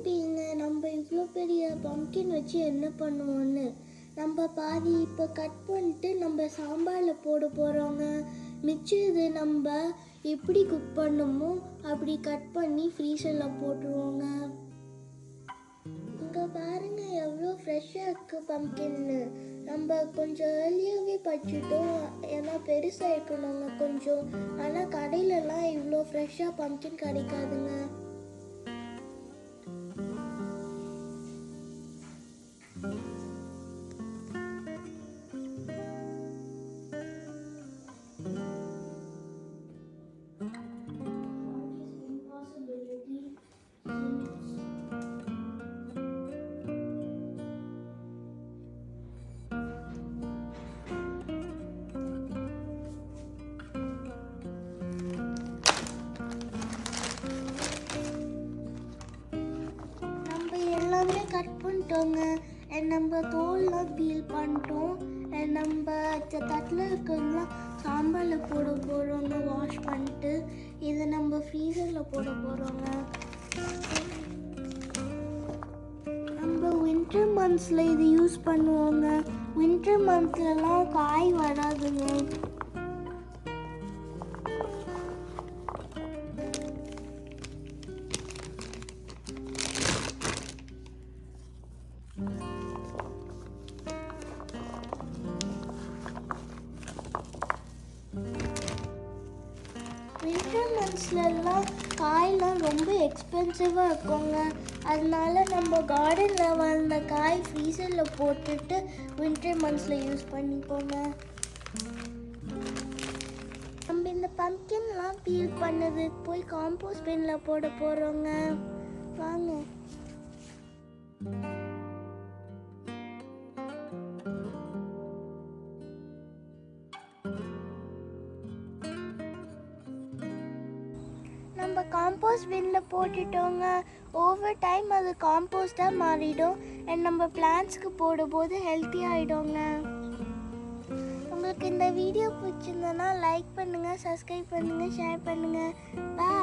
யோசிப்பீங்க நம்ம இவ்வளோ பெரிய பம்கின் வச்சு என்ன பண்ணுவோன்னு? நம்ம பாதி இப்போ கட் பண்ணிட்டு நம்ம சாம்பாரில் போட போகிறோங்க மிச்சம் இது நம்ம எப்படி குக் பண்ணுமோ அப்படி கட் பண்ணி ஃப்ரீசரில் போட்டுருவோங்க. இங்கே பாருங்க எவ்வளோ ஃப்ரெஷ்ஷாக இருக்குது பம்கின்னு நம்ம கொஞ்சம் ஏர்லியாகவே பறிச்சிட்டோம் ஏன்னா பெருசாக இருக்கணுங்க கொஞ்சம். ஆனால் கடையிலலாம் இவ்வளோ ஃப்ரெஷ்ஷாக பம்கின் கிடைக்காதுங்க. நம்ம கட் பண்ணிட்டோங்க. நம்ம தோல்லாம் பீல் பண்ணிட்டோம். நம்ம தட்டில் இருக்கிறதெல்லாம் சாம்பாரில் போட போகிறோங்க வாஷ் பண்ணிட்டு. இதை நம்ம ஃப்ரீசரில் போட போகிறோங்க நம்ம வின்டர் மந்த்ஸில் இது யூஸ் பண்ணுவோங்க. வின்டர் மந்த்லலாம் காய் வராதுங்க. வின்டர் காயெலாம் ரொம்ப எக்ஸ்பென்சிவாக இருக்குங்க. அதனால நம்ம கார்டனில் வளர்ந்த காய் ஃப்ரீசரில் போட்டுட்டு வின்டர் மந்த்ஸில் யூஸ் பண்ணிப்போங்க நம்ம இந்த பம்கின்லாம் பீல் பண்ணது போய் காம்போஸ்ட் பின்னில் போட போகிறோங்க வாங்க. நம்ம காம்போஸ்ட் பின்னில் போட்டுட்டோங்க. ஓவர் டைம் அது காம்போஸ்டாக மாறிடும். அண்ட் நம்ம பிளான்ஸ்க்கு போடும்போது ஹெல்த்தி ஆகிடுங்க உங்களுக்கு இந்த வீடியோ பிடிச்சிருந்தனா லைக் பண்ணுங்கள் சப்ஸ்கிரைப் பண்ணுங்கள் ஷேர் பண்ணுங்கள் பாய்